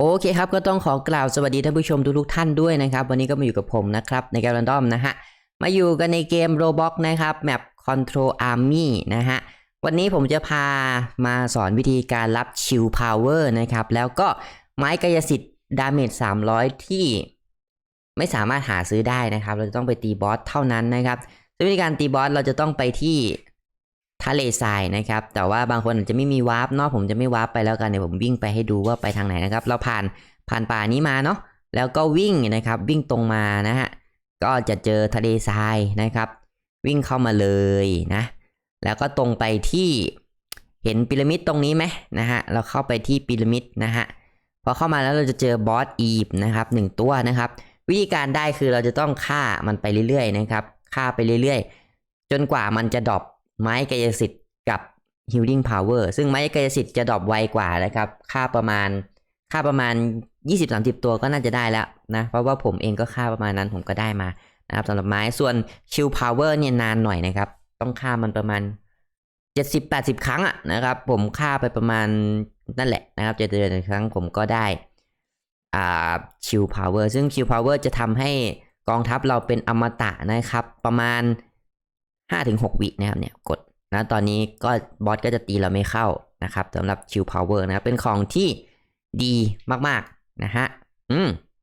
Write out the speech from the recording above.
โอเคครับก็ต้องขอกล่าวสวัสดีท่านผู้ชมทุกๆท่านด้วยนะครับ วันนี้ก็มาอยู่กับผมนะครับในเกมรันดอมนะฮะมาอยู่กันในเกม Roblox นะครับแมป Control Army นะฮะวันนี้ผมจะพามาสอนวิธีการรับชิลพาวเวอร์นะครับแล้วก็ไม้กายสิทธิ์ดาเมจ300 ที่ไม่สามารถหาซื้อได้นะครับ เราจะต้องไปตีบอสเท่านั้นนะครับซึ่งวิธีการตีบอสเราจะต้องไปที่ ทะเลทรายนะครับ แต่ว่าบางคนอาจจะไม่มีวาร์ปเนาะผมจะไม่วาร์ปไปแล้วกันเดี๋ยวผมวิ่งไปให้ดูว่าไปทางไหนนะครับ เราผ่านผ่านป่านี้มาเนาะแล้วก็วิ่งนะครับวิ่งตรงมานะฮะก็จะเจอทะเลทรายนะครับ วิ่งเข้ามาเลยนะ แล้วก็ตรงไปที่เห็นพีระมิดตรงนี้ไหมนะฮะเราเข้าไปที่พีระมิดนะฮะพอเข้ามาแล้วเราจะเจอบอสอีฟนะครับหนึ่งตัวนะครับ วิธีการได้คือเราจะต้องฆ่ามันไปเรื่อยๆนะครับฆ่าไปเรื่อยๆ จนกว่ามันจะดรอป ไม้กายสิทธิ์กับ healing power ซึ่งไม้กายสิทธิ์จะดรอปไวกว่านะครับ ค่าประมาณ ค่าประมาณ 20-30 ตัวก็น่าจะได้แล้วนะ เพราะว่าผมเองก็ค่าประมาณนั้นผมก็ได้มานะครับสำหรับไม้ ส่วนชิลพาวเวอร์เนี่ยนานหน่อยนะครับ ต้องฆ่ามันประมาณ 70-80 ครั้งอะนะครับ ผมฆ่าไปประมาณนั่นแหละนะครับเจ็ดเดือนครั้งผมก็ได้อ่าชิลพาวเวอร์ซึ่งชิลพาวเวอร์จะทำให้กองทัพเราเป็นอมตะนะครับ ประมาณ ห้าถึงหกวินะครับเนี่ยกดนะตอนนี้ก็บอสก็จะตีเราไม่เข้านะครับสำหรับชิลพาวเวอร์นะครับเป็นของที่ดีมากๆนะฮะอืม